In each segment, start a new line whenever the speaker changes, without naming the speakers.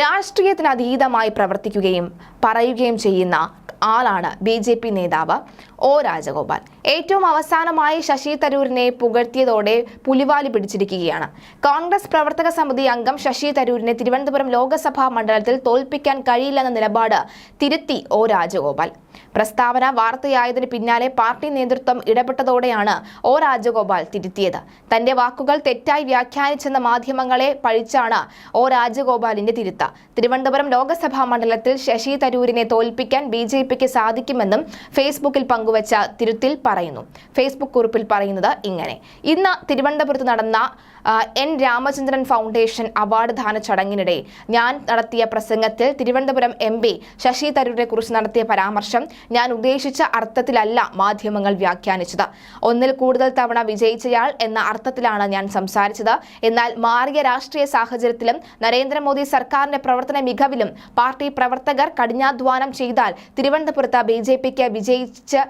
രാഷ്ട്രീയത്തിന് അതീതമായി പ്രവർത്തിക്കുകയും പറയുകയും ചെയ്യുന്ന ആളാണ് ബി ജെ പി നേതാവ് ഒ രാജഗോപാൽ. ഏറ്റവും അവസാനമായി ശശി തരൂരിനെ പുകഴ്ത്തിയതോടെ പുലിവാലി പിടിച്ചിരിക്കുകയാണ്. കോൺഗ്രസ് പ്രവർത്തക സമിതി അംഗം ശശി തരൂരിനെ തിരുവനന്തപുരം ലോക്സഭാ മണ്ഡലത്തിൽ തോൽപ്പിക്കാൻ കഴിയില്ലെന്ന നിലപാട് തിരുത്തി ഒ രാജഗോപാൽ. പ്രസ്താവന വാർത്തയായതിന് പിന്നാലെ പാർട്ടി നേതൃത്വം ഇടപെട്ടതോടെയാണ് ഒ രാജഗോപാൽ തിരുത്തിയത്. തന്റെ വാക്കുകൾ തെറ്റായി വ്യാഖ്യാനിച്ചെന്ന മാധ്യമങ്ങളെ പഴിച്ചാണ് ഒ രാജഗോപാലിന്റെ തിരുവനന്തപുരം ലോക്സഭാ മണ്ഡലത്തിൽ ശശി തരൂരിനെ തോൽപ്പിക്കാൻ ബി ജെ പിക്ക് സാധിക്കുമെന്നും ഫേസ്ബുക്കിൽ പങ്കുവച്ച തിരുത്തിൽ പറയുന്നു. ഫേസ്ബുക്ക് കുറിപ്പിൽ പറയുന്നത് ഇങ്ങനെ. ഇന്ന് തിരുവനന്തപുരത്ത് നടന്ന എൻ രാമചന്ദ്രൻ ഫൗണ്ടേഷൻ അവാർഡ് ദാന ചടങ്ങിനിടെ ഞാൻ നടത്തിയ പ്രസംഗത്തിൽ തിരുവനന്തപുരം എം പി ശശി തരൂരിനെ കുറിച്ച് നടത്തിയ പരാമർശം ഞാൻ ഉദ്ദേശിച്ച അർത്ഥത്തിലല്ല മാധ്യമങ്ങൾ വ്യാഖ്യാനിച്ചത്. ഒന്നിൽ കൂടുതൽ തവണ വിജയിച്ചയാൾ എന്ന അർത്ഥത്തിലാണ് ഞാൻ സംസാരിച്ചത്. എന്നാൽ മാറിയ രാഷ്ട്രീയ സാഹചര്യത്തിലും നരേന്ദ്രമോദി സർക്കാരിന്റെ പ്രവർത്തന മികവിലും പാർട്ടി പ്രവർത്തകർ കഠിനാധ്വാനം ചെയ്താൽ തിരുവനന്തപുരത്ത് ബി ജെ പിക്ക് വിജയിച്ച്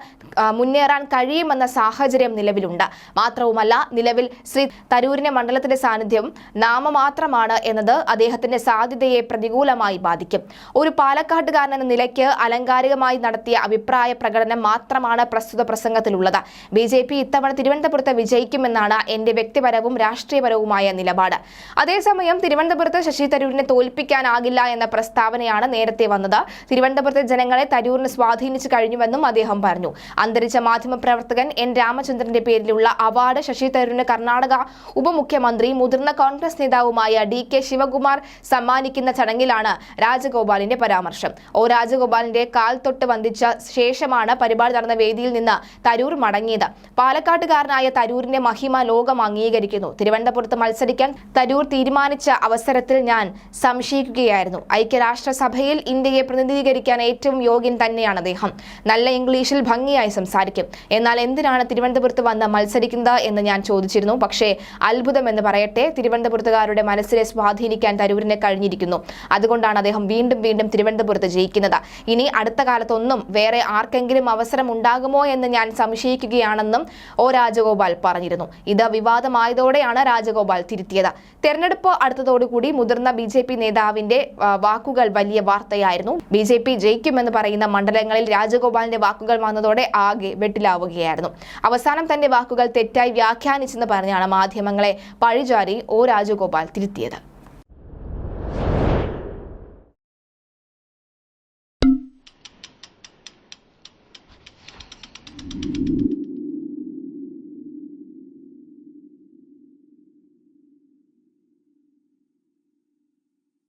മുന്നേറാൻ കഴിയുമെന്ന സാഹചര്യം നിലവിലുണ്ട്. മാത്രവുമല്ല നിലവിൽ ശ്രീ തരൂരിന്റെ മണ്ഡലത്തിന്റെ സാന്നിധ്യം നാമമാത്രമാണ് എന്നത് അദ്ദേഹത്തിന്റെ സാധ്യതയെ പ്രതികൂലമായി ബാധിക്കും. ഒരു പാലക്കാട്ടുകാരൻ എന്ന നിലയ്ക്ക് അലങ്കാരികമായി നടത്തിയ അഭിപ്രായ പ്രകടനം മാത്രമാണ് പ്രസ്തുത പ്രസംഗത്തിലുള്ളത്. ബി ജെ പി ഇത്തവണ തിരുവനന്തപുരത്ത് വിജയിക്കുമെന്നാണ് എന്റെ വ്യക്തിപരവും രാഷ്ട്രീയപരവുമായ നിലപാട്. അതേസമയം തിരുവനന്തപുരത്ത് ശശി തരൂരിനെ തോൽപ്പിക്കാനാകില്ല എന്ന പ്രസ്താവനയാണ് നേരത്തെ വന്നത്. തിരുവനന്തപുരത്തെ ജനങ്ങളെ തരൂരിന് സ്വാധീനിച്ചു കഴിഞ്ഞുവെന്നും അദ്ദേഹം പറഞ്ഞു. അന്തരിച്ച മാധ്യമപ്രവർത്തകൻ എൻ. രാമചന്ദ്രന്റെ പേരിലുള്ള അവാർഡ് ശശി തരൂരിന് കർണാടക ഉപമുഖ്യമന്ത്രി മുതിർന്ന കോൺഗ്രസ് നേതാവുമായ ഡി. കെ. ശിവകുമാർ സമ്മാനിക്കുന്ന ചടങ്ങിലാണ് രാജഗോപാലിന്റെ പരാമർശം. ഒ. രാജഗോപാലിന്റെ കാൽ തൊട്ട് വന്ദിച്ച ശേഷമാണ് പരിപാടി നടന്ന വേദിയിൽ നിന്ന് തരൂർ മടങ്ങിയത്. പാലക്കാട്ടുകാരനായ തരൂരിന്റെ മഹിമ ലോകം അംഗീകരിക്കുന്നു. തിരുവനന്തപുരത്ത് മത്സരിക്കാൻ തരൂർ തീരുമാനിച്ച അവസരത്തിൽ ഞാൻ സംശയിക്കുകയായിരുന്നു ഐക്യരാഷ്ട്രസഭയിൽ ഇന്ത്യയെ പ്രതിനിധീകരിക്കാൻ ഏറ്റവും യോഗ്യൻ തന്നെയാണ് അദ്ദേഹം. നല്ല ഇംഗ്ലീഷിൽ ഭംഗിയായി സംസാരിക്കും. എന്നാൽ എന്തിനാണ് തിരുവനന്തപുരത്ത് വന്ന് മത്സരിക്കുന്നത് എന്ന് ഞാൻ ചോദിച്ചിരുന്നു. പക്ഷേ അത്ഭുതം എന്ന് പറയട്ടെ തിരുവനന്തപുരത്തുകാരുടെ മനസ്സിനെ സ്വാധീനിക്കാൻ തരൂരിനെ കഴിഞ്ഞിരിക്കുന്നു. അതുകൊണ്ടാണ് അദ്ദേഹം വീണ്ടും വീണ്ടും തിരുവനന്തപുരത്ത് ജയിക്കുന്നത്. ഇനി അടുത്ത കാലത്തൊന്നും വേറെ ആർക്കെങ്കിലും അവസരം ഉണ്ടാകുമോ എന്ന് ഞാൻ സംശയിക്കുകയാണെന്നും ഒ രാജഗോപാൽ പറഞ്ഞിരുന്നു. ഇത് വിവാദമായതോടെയാണ് രാജഗോപാൽ തിരുത്തിയത്. തെരഞ്ഞെടുപ്പ് അടുത്തതോടുകൂടി മുതിർന്ന ബി ജെ പി നേതാവിന്റെ വാക്കുകൾ വലിയ വാർത്തയായിരുന്നു. ബി ജെ പി ജയിക്കുമെന്ന് പറയുന്ന മണ്ഡലങ്ങളിൽ രാജഗോപാലിന്റെ വാക്കുകൾ വന്നതോടെ ആകെ വെട്ടിലാവുകയായിരുന്നു. അവസാനം തന്റെ വാക്കുകൾ തെറ്റായി വ്യാഖ്യാനിച്ചെന്ന് പറഞ്ഞാണ് മാധ്യമങ്ങളെ പഴിചാരി ഒ രാജഗോപാൽ തിരുത്തിയത്.